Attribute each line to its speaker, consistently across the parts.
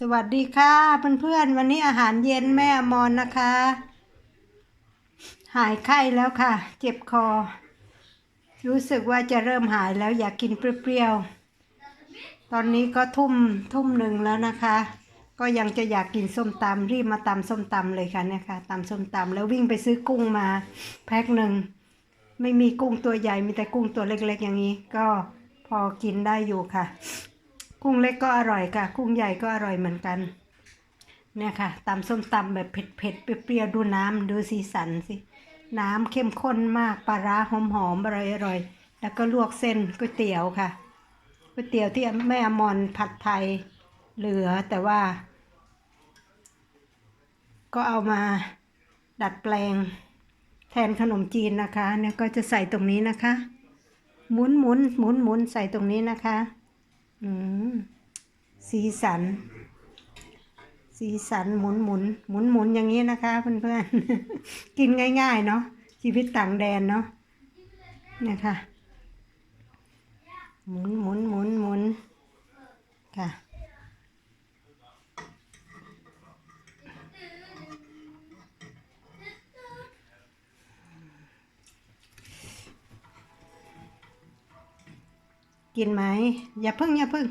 Speaker 1: สวัสดีค่ะเพื่อนๆวันนี้อาหารเย็นแม่อมรนนะคะ หายไข้แล้วค่ะ เจ็บคอ รู้สึกว่าจะเริ่มหายแล้วอยากกินเปรี้ยวๆตอนนี้ก็ทุ่มทุ่มหนึ่งแล้วนะคะ ก็ยังจะอยากกินส้มตำรีบมาตำส้มตำเลยค่ะเนี่ยค่ะตำส้มตำแล้ววิ่งไปซื้อกุ้งมาแพ็คหนึ่งไม่มีกุ้งตัวใหญ่มีแต่กุ้งตัวเล็กๆ อย่างนี้ ก็พอกินได้อยู่ค่ะ กุ้งเล็กก็อร่อยค่ะ กุ้งใหญ่ก็อร่อยเหมือนกัน เนี่ยค่ะตำส้มตำแบบเผ็ดๆเปรี้ยวๆดูน้ำดูสีสันสิน้ำเข้มข้นมากปลาร้าหอมๆอร่อยๆแล้วก็ลวกเส้นก๋วยเตี๋ยวค่ะก๋วยเตี๋ยวที่แม่อมรผัดไทยเหลือแต่ว่า ก็เอามาดัดแปลงแทนขนมจีนนะคะเนี่ยก็จะใส่ตรงนี้นะคะ หมุนหมุนหมุนหมุนใส่ตรงนี้นะคะ อืมสีสัน สีสันหมุนหมุนหมุนหมุนอย่างนี้นะคะเพื่อนๆ กินง่ายๆเนาะชีวิตต่างแดนเนาะเนี่ยค่ะหมุนหมุนหมุนหมุนค่ะ กินไหม อย่าพึ่งอย่าพึ่ง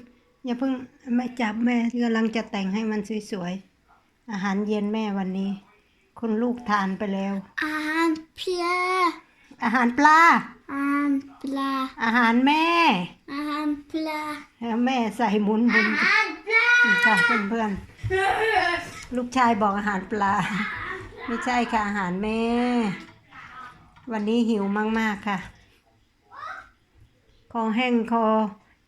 Speaker 1: อย่าพึ่งแม่จับแม่กำลังจะแต่งให้มันสวยๆ อาหารเย็นแม่วันนี้ คุณลูกทานไปแล้ว
Speaker 2: อาหารปลา
Speaker 1: อาหารปลา
Speaker 2: อาหารปลา
Speaker 1: อาหารแม่
Speaker 2: อาหารปลา
Speaker 1: แล้วแม่ใส่หมุนหมุน
Speaker 2: อาหารปลา
Speaker 1: ค่ะเพื่อนๆ ลูกชายบอกอาหารปลา ไม่ใช่ค่ะอาหารแม่ วันนี้หิวมากๆค่ะ คอแห้งคอ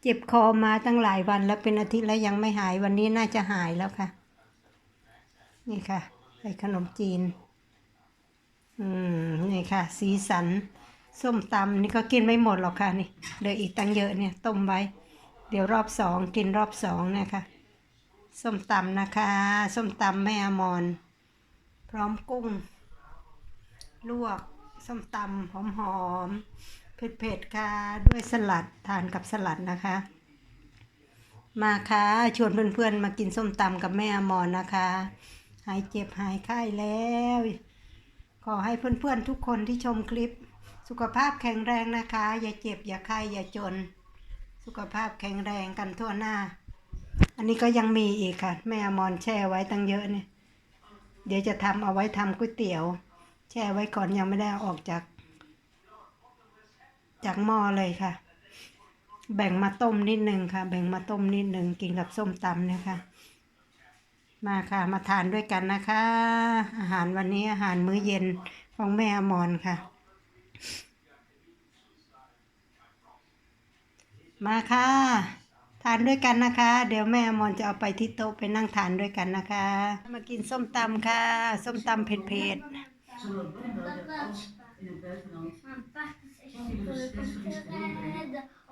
Speaker 1: เจ็บคอมาตั้งหลายวันแล้วเป็นอาทิตย์แล้วยังไม่หายวันนี้น่าจะหายแล้วค่ะ นี่ค่ะใส่ขนมจีน อืมนี่ค่ะ สีสัน ส้มตำนี่ก็กินไม่หมดหรอกค่ะนี่เหลืออีกตั้งเยอะเนี่ยต้มไว้ เดี๋ยวรอบสองกินรอบสองนะคะส้มตำนะคะ ส้มตำแม่อมรพร้อมกุ้ง ลวก ส้มตำหอมๆ เผ็ดๆค่ะ ด้วยสลัดทานกับสลัดนะคะ มาค่ะ ชวนเพื่อนๆ มากินส้มตำกับแม่อมรนนะคะ หายเจ็บหายไข้แล้ว ขอให้เพื่อนๆทุกคนที่ชมคลิป สุขภาพแข็งแรงนะคะ อย่าเจ็บอย่าไข้อย่าจน สุขภาพแข็งแรงกันทั่วหน้า อันนี้ก็ยังมีอีกค่ะ แม่อมรแช่ไว้ตั้งเยอะเนี่ย เดี๋ยวจะทำเอาไว้ทำก๋วยเตี๋ยว แช่ไว้ก่อนยังไม่ได้ออกจาก จากหม้อเลยค่ะ แบ่งมาต้มนิดนึงค่ะ แบ่งมาต้มนิดนึงกินกับส้มตำเนี่ยค่ะมาค่ะ มาทานด้วยกันนะคะ อาหารวันนี้อาหารมื้อเย็นของแม่อมรค่ะ มาค่ะ ทานด้วยกันนะคะ เดี๋ยวแม่อมรจะเอาไปที่โต๊ะไปนั่งทานด้วยกันนะคะ มากินส้มตำค่ะ ส้มตำเผ็ดๆ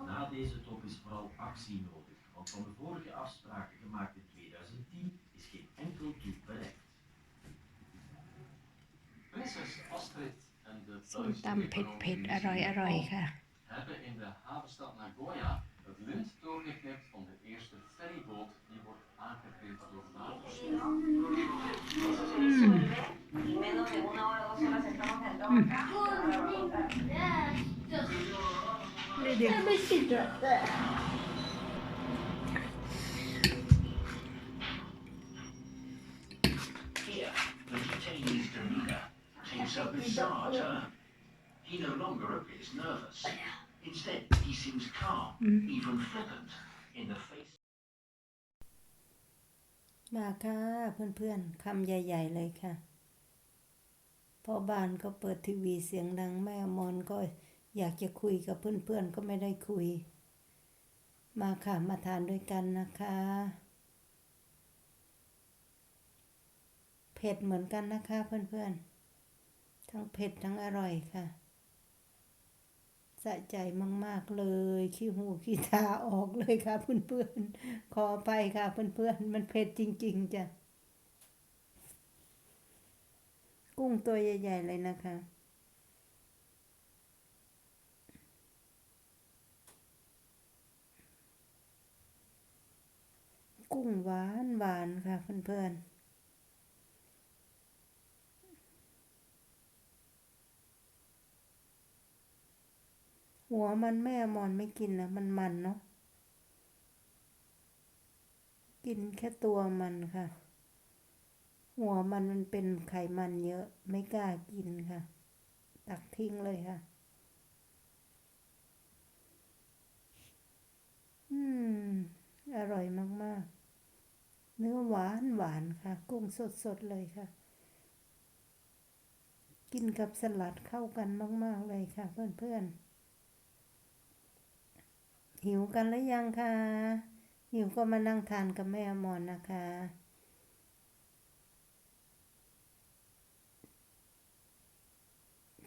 Speaker 3: Na deze top is vooral actie nodig, want van de vorige afspraken gemaakt in 2010 is geen enkel doel bereikt.
Speaker 4: Prinses Astrid en de
Speaker 1: Belgische
Speaker 4: hebben in de havenstad Nagoya het lint doorgeknipt van de eerste ferryboot die wordt aangegrepen door
Speaker 3: Napels. Mm. ไม่ติดหรอ
Speaker 1: มาค่ะ เพื่อนๆคำใหญ่ ๆ เลยค่ะพอบานก็เปิดทีวีเสียงดังแม่มอนก็ อยากจะคุยกับเพื่อนๆก็ไม่ได้คุย มาค่ะมาทานด้วยกันนะคะ เผ็ดเหมือนกันนะคะเพื่อนๆ ทั้งเผ็ดทั้งอร่อยค่ะ สะใจมากๆเลย ขี้หูขี้ตาออกเลยค่ะเพื่อนๆ ขอไปค่ะเพื่อนๆ มันเผ็ดจริงๆจ้ะ กุ้งตัวใหญ่ ๆ เลยนะคะ กุ้
Speaker 5: งหวานหวานค่ะเพื่อนๆหัวมันแม่มอนไม่กินนะมันมันเนาะกินแค่ตัวมันค่ะ หัวมันมันเป็นไขมันเยอะไม่กล้ากินค่ะ ตักทิ้งเลยค่ะ อืม อร่อยมากๆ เนื้อหวานหวานค่ะ กุ้งสดๆเลยค่ะ กินกับสลัดเข้ากันมาก ๆ เลยค่ะ เพื่อนๆ หิวกันหรือยังคะ หิวก็มานั่งทานกับแม่อมรนะคะ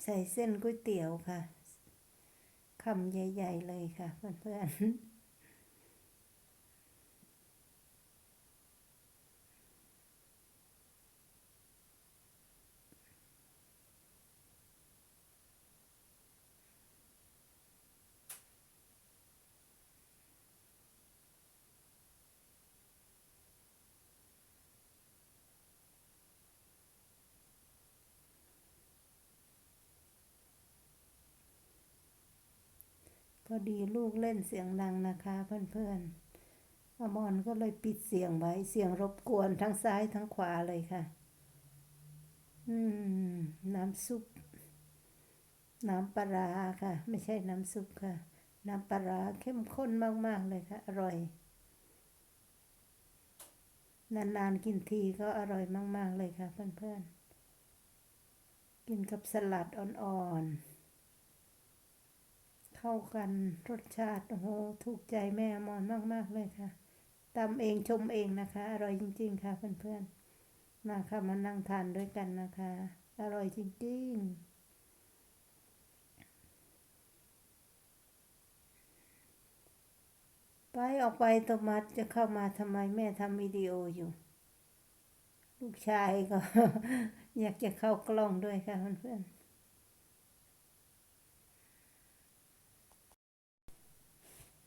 Speaker 5: ใส่เส้นก๋วยเตี๋ยวค่ะคำใหญ่ ๆ เลยค่ะ เพื่อน ๆ พอดีลูกเล่นเสียงดังนะคะ เพื่อนๆอมรก็เลยปิดเสียงไว้เสียงรบกวนทั้งซ้ายทั้งขวาเลยค่ะ อืม น้ำซุป น้ำปลาค่ะ ไม่ใช่น้ำซุปค่ะ น้ำปลาร้าเข้มข้นมากๆเลยค่ะ อร่อย นานๆกินทีก็อร่อยมาก ๆเลยค่ะ เพื่อนๆ กินกับสลัดอ่อนๆ เข้ากันรสชาติ โอ้โห ถูกใจแม่อมอนมาก ๆ เลยค่ะตำเองชมเองนะคะ อร่อยจริง ๆ ค่ะเพื่อนๆมาค่ะมานั่งทานด้วยกันนะคะ อร่อยจริง ๆไปออกไปโทมัสจะเข้ามาทำไมแม่ทำวิดีโออยู่ ลูกชายก็ อยากจะเข้ากล้องด้วยค่ะเพื่อนๆ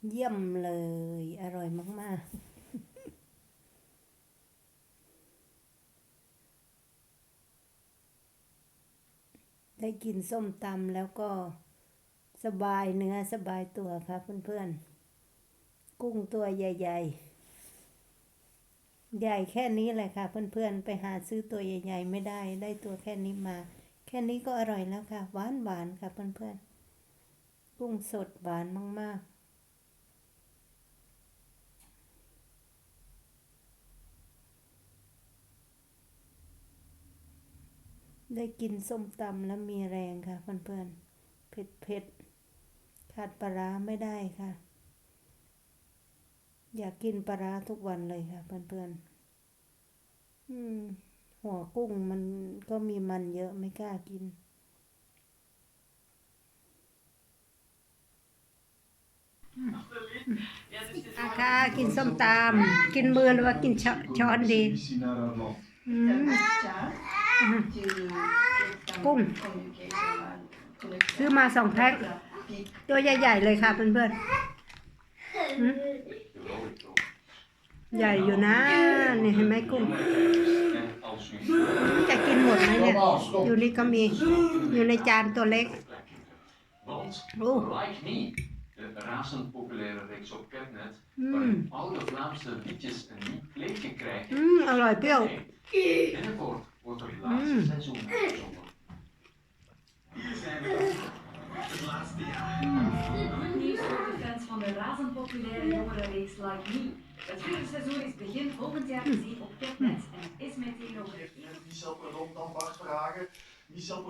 Speaker 5: เยี่ยมเลย อร่อยมาก ๆได้กินส้มตำแล้วก็สบายเนื้อสบายตัวค่ะเพื่อนๆ กุ้งตัวใหญ่ ๆ ใหญ่แค่นี้แหละค่ะ เพื่อนๆ ไปหาซื้อตัวใหญ่ ๆ ไม่ได้ ได้ตัวแค่นี้มา แค่นี้ก็อร่อยแล้วค่ะ หวานหวานๆค่ะเพื่อนๆ กุ้งสดหวานมาก ๆ ได้กินส้มตำแล้วมีแรงค่ะเพื่อนๆ เผ็ดเผ็ดๆขาดปลาร้าไม่ได้ค่ะ อยากกินปลาร้าทุกวันเลยค่ะ เพื่อนๆอืมหัวกุ้งมันก็มีมันเยอะไม่กล้ากินนะคะกินส้มตำกินมือหรือว่ากินช้อนช้อนดี
Speaker 3: Ici naar haar land.
Speaker 5: อืม กุ้ง ซื้อมาสองแพ็ค ตัวใหญ่ ๆ เลยค่ะเพื่อนๆอืมใหญ่อยู่นะ นี่เห็นไหมกุ้ง
Speaker 4: En als u
Speaker 5: จะกินหมดไหมเนี่ย อยู่นี่ก็มี อยู่ในจานตัวเล็ก
Speaker 4: Want
Speaker 5: Oeh.
Speaker 4: Like Me, de razend populaire reeks op Catnet,
Speaker 5: Mm.
Speaker 4: waarin oude Vlaamse liedjes een nieuw kleedje krijgen.
Speaker 5: อืมอ wordt door laatste mm. seizoen.
Speaker 4: Hier zijn we het laatste jaar.
Speaker 6: Goed nieuws voor de fans van de razend populaire jongerenreeks Like Me. Het vierde seizoen is begin volgend jaar gezien op topnet en het is meteen ook.
Speaker 3: Michel rond dan Bart vragen. Michel